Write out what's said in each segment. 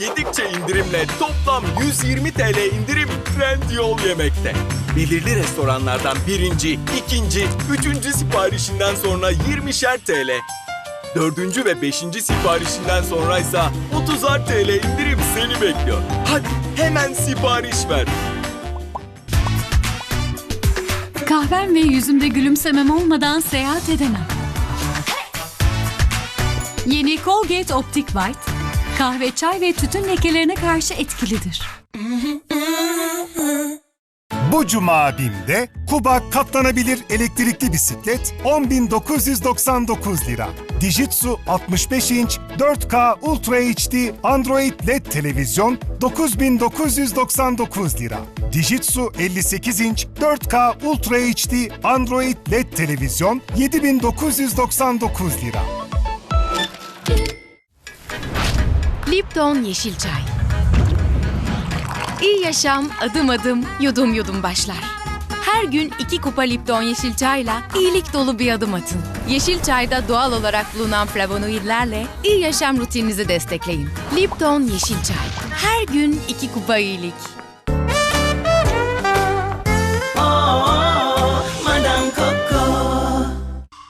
yedikçe indirimle toplam 120 TL indirim Trendyol Yemek'te. Belirli restoranlardan birinci, ikinci, üçüncü siparişinden sonra 20'şer TL. Dördüncü ve beşinci siparişinden sonra ise 30'ar TL indirim seni bekliyor. Hadi hemen sipariş ver. Kahvem ve yüzümde gülümsemem olmadan seyahat edemem. Yeni Colgate Optic White, kahve, çay ve tütün lekelerine karşı etkilidir. Bu cuma BİM'de Kuba katlanabilir elektrikli bisiklet 10.999 lira. Dijitsu 65 inç 4K Ultra HD Android LED televizyon 9999 lira. Dijitsu 58 inç 4K Ultra HD Android LED televizyon 7999 lira. Lipton Yeşil Çay. İyi yaşam adım adım, yudum yudum başlar. Her gün iki kupa Lipton Yeşil Çay'la iyilik dolu bir adım atın. Yeşil Çay'da doğal olarak bulunan flavonoidlerle iyi yaşam rutininizi destekleyin. Lipton Yeşil Çay. Her gün iki kupa iyilik.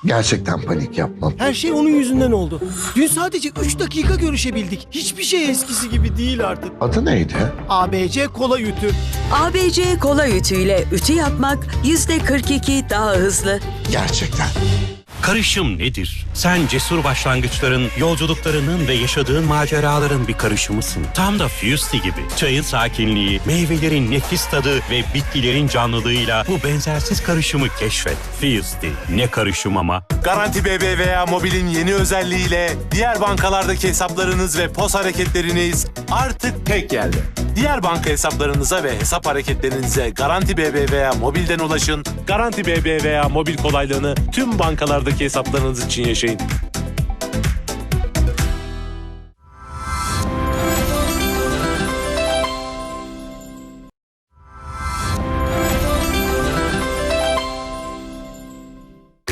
Gerçekten panik yapmam. Her şey onun yüzünden oldu. Dün sadece 3 dakika görüşebildik. Hiçbir şey eskisi gibi değil artık. Adı neydi? ABC kola ütü. ABC kola ütüyle ütü yapmak %42 daha hızlı. Gerçekten. Karışım nedir? Sen cesur başlangıçların, yolculuklarının ve yaşadığın maceraların bir karışımısın. Tam da Fusti gibi. Çayın sakinliği, meyvelerin nefis tadı ve bitkilerin canlılığıyla bu benzersiz karışımı keşfet. Fusti. Ne karışım ama. Garanti BBVA Mobil'in yeni özelliğiyle diğer bankalardaki hesaplarınız ve pos hareketleriniz artık tek yerde. Diğer banka hesaplarınıza ve hesap hareketlerinize Garanti BBVA Mobil'den ulaşın. Garanti BBVA Mobil kolaylığını tüm bankalardaki hesaplarınız için yaşayın.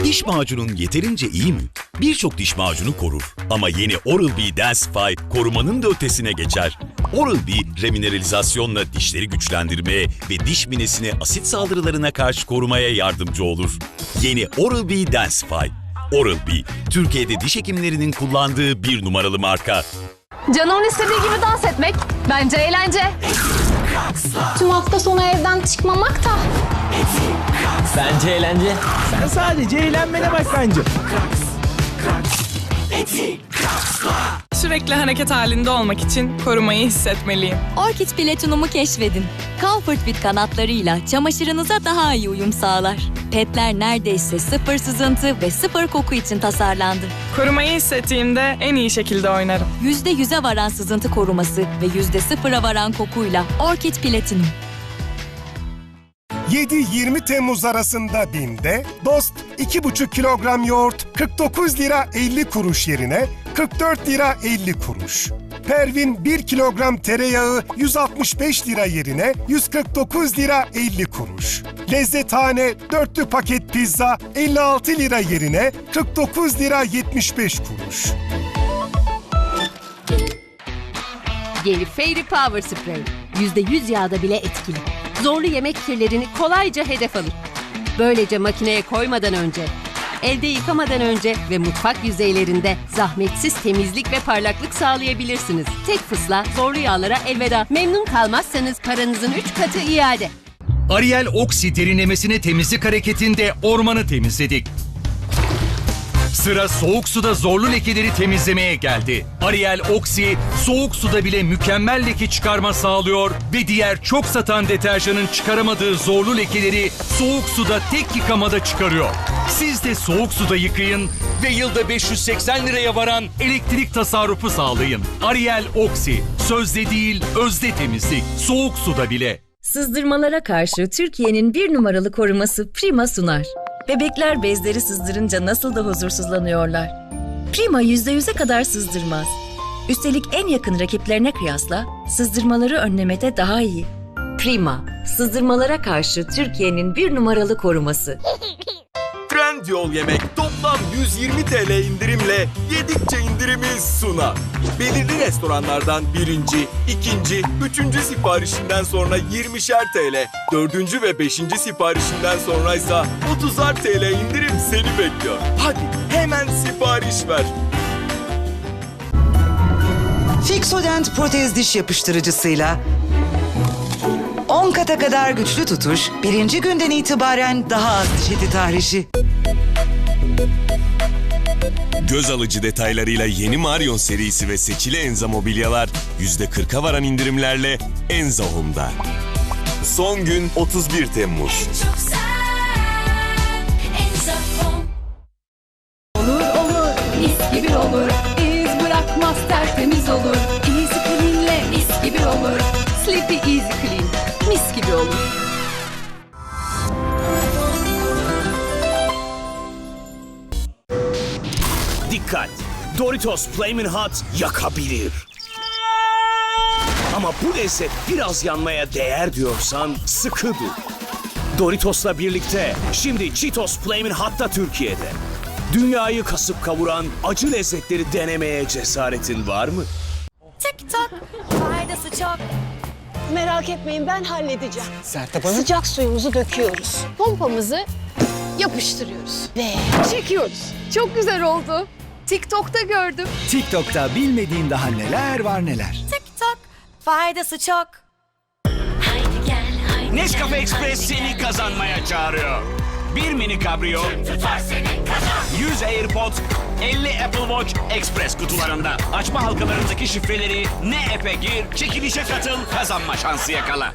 Diş macunun yeterince iyi mi? Birçok diş macunu korur. Ama yeni Oral-B Densify korumanın da ötesine geçer. Oral-B remineralizasyonla dişleri güçlendirmeye ve diş minesini asit saldırılarına karşı korumaya yardımcı olur. Yeni Oral-B Densify. Oral-B, Türkiye'de diş hekimlerinin kullandığı bir numaralı marka. Canımın istediği gibi dans etmek bence eğlence. Tüm hafta sonu evden çıkmamak da. Bence eğlence. Sen sadece eğlenmene bak bence. Sürekli hareket halinde olmak için korumayı hissetmeliyim. Orchid Platinum'u keşfedin. Comfort Fit kanatlarıyla çamaşırınıza daha iyi uyum sağlar. Petler neredeyse sıfır sızıntı ve sıfır koku için tasarlandı. Korumayı hissettiğimde en iyi şekilde oynarım. %100'e varan sızıntı koruması ve %0'a varan kokuyla Orchid Platinum. 7-20 Temmuz arasında BİM'de Dost 2,5 kilogram yoğurt 49 lira 50 kuruş yerine 44 lira 50 kuruş. Pervin 1 kilogram tereyağı 165 lira yerine 149 lira 50 kuruş. Lezzethane dörtlü paket pizza 56 lira yerine 49 lira 75 kuruş. Yeni Fairy Power Spray. %100 yağda bile etkili. Zorlu yemek kirlerini kolayca hedef alır. Böylece makineye koymadan önce, elde yıkamadan önce ve mutfak yüzeylerinde zahmetsiz temizlik ve parlaklık sağlayabilirsiniz. Tek fısla zorlu yağlara elveda. Memnun kalmazsanız paranızın 3 katı iade. Ariel Oxy derinlemesine temizlik hareketinde ormanı temizledik. Sıra soğuk suda zorlu lekeleri temizlemeye geldi. Ariel Oxy soğuk suda bile mükemmel leke çıkarma sağlıyor ve diğer çok satan deterjanın çıkaramadığı zorlu lekeleri soğuk suda tek yıkamada çıkarıyor. Siz de soğuk suda yıkayın ve yılda 580 liraya varan elektrik tasarrufu sağlayın. Ariel Oxy sözde değil özde temizlik soğuk suda bile. Sızdırmalara karşı Türkiye'nin bir numaralı koruması Prima sunar. Bebekler bezleri sızdırınca nasıl da huzursuzlanıyorlar. Prima %100'e kadar sızdırmaz. Üstelik en yakın rakiplerine kıyasla sızdırmaları önlemede daha iyi. Prima, sızdırmalara karşı Türkiye'nin bir numaralı koruması. Trendyol Yemek toplam toplam 120 TL indirimle yedikçe indirimi sunar. Belirli restoranlardan birinci, ikinci, üçüncü siparişinden sonra 20'şer TL, dördüncü ve beşinci siparişinden sonra ise 30'ar TL indirim seni bekliyor. Hadi hemen sipariş ver. Fixodent protez diş yapıştırıcısıyla 10 kata kadar güçlü tutuş, birinci günden itibaren daha az diş eti tahrişi. Göz alıcı detaylarıyla yeni Marion serisi ve seçili Enza mobilyalar %40'a varan indirimlerle Enza Home'da. Son gün 31 Temmuz. Olur olur, mis gibi olur. İz bırakmaz tertemiz olur. Easy Clean'le mis gibi olur. Sleepy Easy Clean, mis gibi olur. Doritos Flamin' Hot yakabilir. Ama bu lezzet biraz yanmaya değer diyorsan sıkı dur. Doritos'la birlikte şimdi Cheetos Flamin' Hot da Türkiye'de. Dünyayı kasıp kavuran acı lezzetleri denemeye cesaretin var mı? Tık tak. Faydası çok. Merak etmeyin ben halledeceğim. Sertap Hanım. Sıcak suyumuzu döküyoruz. Pompamızı yapıştırıyoruz. Ve çekiyoruz. Çok güzel oldu. TikTok'ta gördüm. TikTok'ta bilmediğin daha neler var neler. Tık tak. Faydası çok. Nescafe Express seni kazanmaya çağırıyor. Bir mini kabrio, 100 AirPods, 50 Apple Watch Express kutularında. Açma halkalarındaki şifreleri ne app'e gir, çekilişe katıl, kazanma şansı yakala.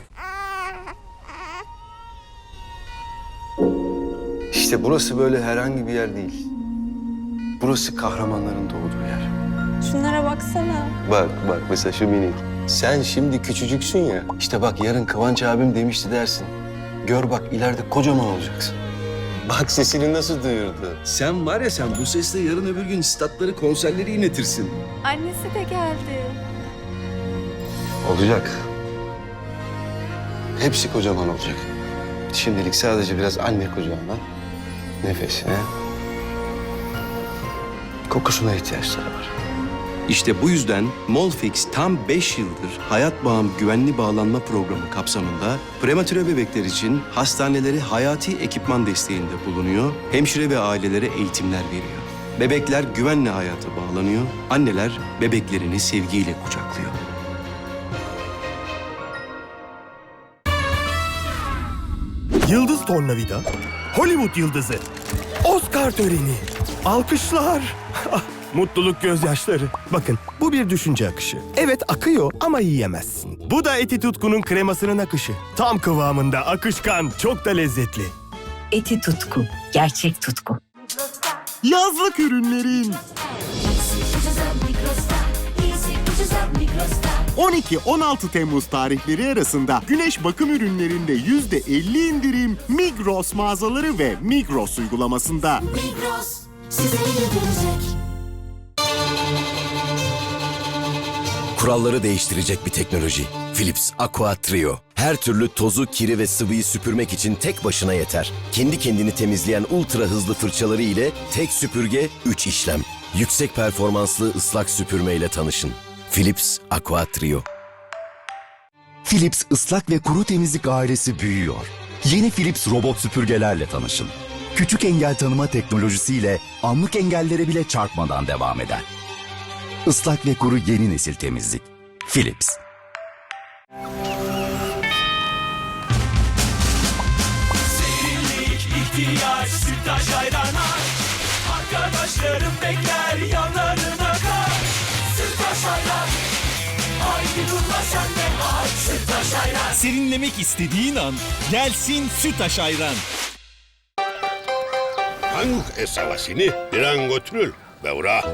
İşte burası böyle herhangi bir yer değil. Burası kahramanların doğduğu yer. Şunlara baksana. Bak bak mesela şu minik. Sen şimdi küçücüksün ya. İşte bak yarın Kıvanç abim demişti dersin. Gör bak ileride kocaman olacaksın. Bak sesini nasıl duyurdu. Sen var ya sen bu sesle yarın öbür gün statları konserleri inetirsin. Annesi de geldi. Olacak. Hepsi kocaman olacak. Şimdilik sadece biraz anne kucağına, nefesine, kokusuna ihtiyaçları var. İşte bu yüzden Molfix tam 5 yıldır hayat bağım güvenli bağlanma programı kapsamında prematüre bebekler için hastaneleri hayati ekipman desteğinde bulunuyor, hemşire ve ailelere eğitimler veriyor. Bebekler güvenle hayata bağlanıyor, anneler bebeklerini sevgiyle kucaklıyor. Yıldız Tornavida, Hollywood yıldızı, Oscar töreni, alkışlar, Ah, mutluluk gözyaşları. Bakın bu bir düşünce akışı. Evet akıyor ama yiyemezsin. Bu da Eti Tutku'nun kremasının akışı. Tam kıvamında akışkan, çok da lezzetli. Eti tutku, gerçek tutku. Yazlık ürünlerin 12-16 Temmuz tarihleri arasında güneş bakım ürünlerinde %50 indirim Migros mağazaları ve Migros uygulamasında. Migros size yedirecek. Kuralları değiştirecek bir teknoloji. Philips Aqua Trio. Her türlü tozu, kiri ve sıvıyı süpürmek için tek başına yeter. Kendi kendini temizleyen ultra hızlı fırçaları ile tek süpürge, 3 işlem. Yüksek performanslı ıslak süpürme ile tanışın. Philips Aqua Trio. Philips ıslak ve kuru temizlik ailesi büyüyor. Yeni Philips robot süpürgelerle tanışın. Küçük engel tanıma teknolojisiyle anlık engellere bile çarpmadan devam eder. Islak ve kuru yeni nesil temizlik. Philips. Serinlik, ihtiyaç, sütaş. Arkadaşlarım bekler yanlarına ayran. Serinlemek istediğin an gelsin Sütaş Ayran. Hangi esavasını bir an götürül Bevra.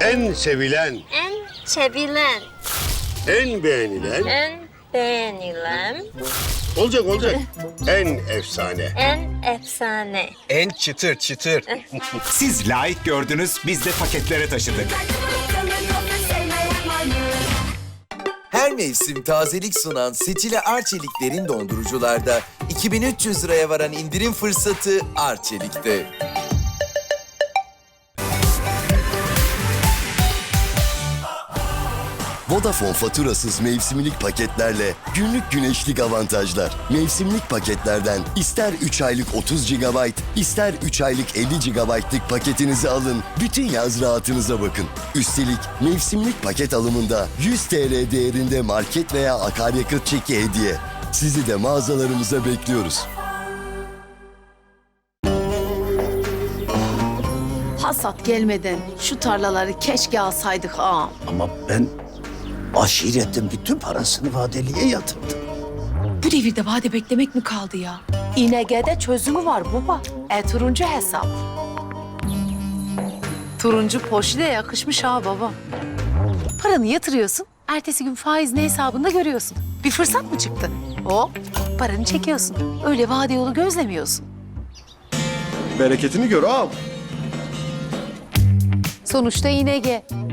En sevilen, En sevilen, en beğenilen, en beğenilen, olacak olacak. En efsane. en efsane. En çıtır çıtır. Siz layık gördünüz, biz de paketlere taşıdık. Mevsim tazelik sunan seçili Arçelik'lerin dondurucularda 2300 liraya varan indirim fırsatı Arçelik'te. Vodafone faturasız mevsimlik paketlerle günlük güneşlik avantajlar. Mevsimlik paketlerden ister 3 aylık 30 GB, ister 3 aylık 50 GB'lık paketinizi alın. Bütün yaz rahatınıza bakın. Üstelik mevsimlik paket alımında 100 TL değerinde market veya akaryakıt çeki hediye. Sizi de mağazalarımıza bekliyoruz. Hasat gelmeden şu tarlaları keşke alsaydık ağam. Ama ben aşiretin bütün parasını vadeliye yatırdım. Bu devirde vade beklemek mi kaldı ya? İNG'de çözümü var baba. E turuncu hesap. Turuncu poşete yakışmış ha baba. Paranı yatırıyorsun, ertesi gün faiz ne hesabında görüyorsun. Bir fırsat mı çıktı? Hop, paranı çekiyorsun. Öyle vade yolu gözlemiyorsun. Bereketini gör ağam. Sonuçta ING.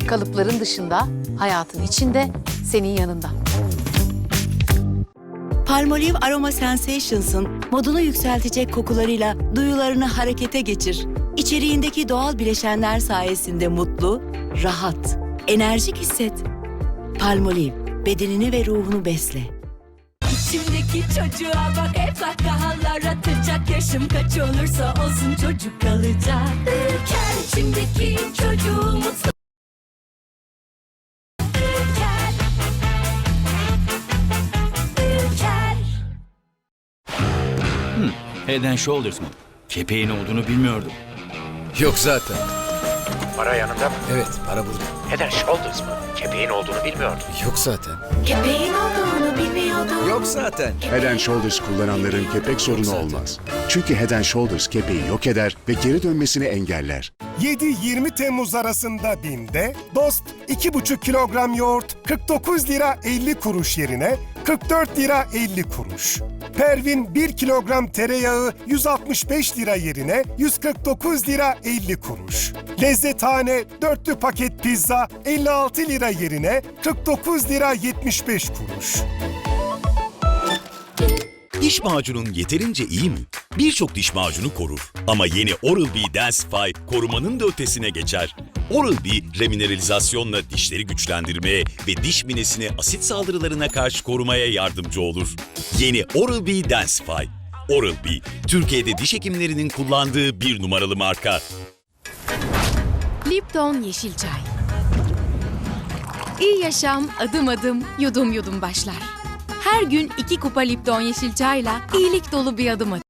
Kalıpların dışında, hayatın içinde, senin yanında. Palmolive Aroma Sensations'ın modunu yükseltecek kokularıyla duyularını harekete geçir. İçeriğindeki doğal bileşenler sayesinde mutlu, rahat, enerjik hisset. Palmolive, bedenini ve ruhunu besle. İçimdeki çocuğa bak hep kahkahalar atacak Yaşım kaç olursa olsun çocuk kalacak Ülker Head and Shoulders mı? Kepeğin olduğunu bilmiyordum. Yok zaten. Para yanında mı? Evet, para burada. Head and Shoulders mı? Kepeğin olduğunu bilmiyordum. Yok zaten. Kepeğin olduğunu bilmiyordum Yok zaten. Head and Shoulders kullananların kepek sorunu olmaz. Çünkü Head and Shoulders kepeği yok eder ve geri dönmesini engeller. 7-20 Temmuz arasında BİM'de Dost 2,5 kilogram yoğurt 49 lira 50 kuruş yerine 44 lira 50 kuruş. Pervin 1 kilogram tereyağı 165 lira yerine 149 lira 50 kuruş. Lezzethane dörtlü paket pizza 56 lira yerine 49 lira 75 kuruş. Diş macunun yeterince iyi mi? Birçok diş macunu korur. Ama yeni Oral-B Densify korumanın da ötesine geçer. Oral-B remineralizasyonla dişleri güçlendirmeye ve diş minesine asit saldırılarına karşı korumaya yardımcı olur. Yeni Oral-B Densify. Oral-B, Türkiye'de diş hekimlerinin kullandığı bir numaralı marka. Lipton Yeşil Çay. İyi yaşam adım adım, yudum yudum başlar. Her gün iki kupa Lipton Yeşil Çay'la iyilik dolu bir adım at.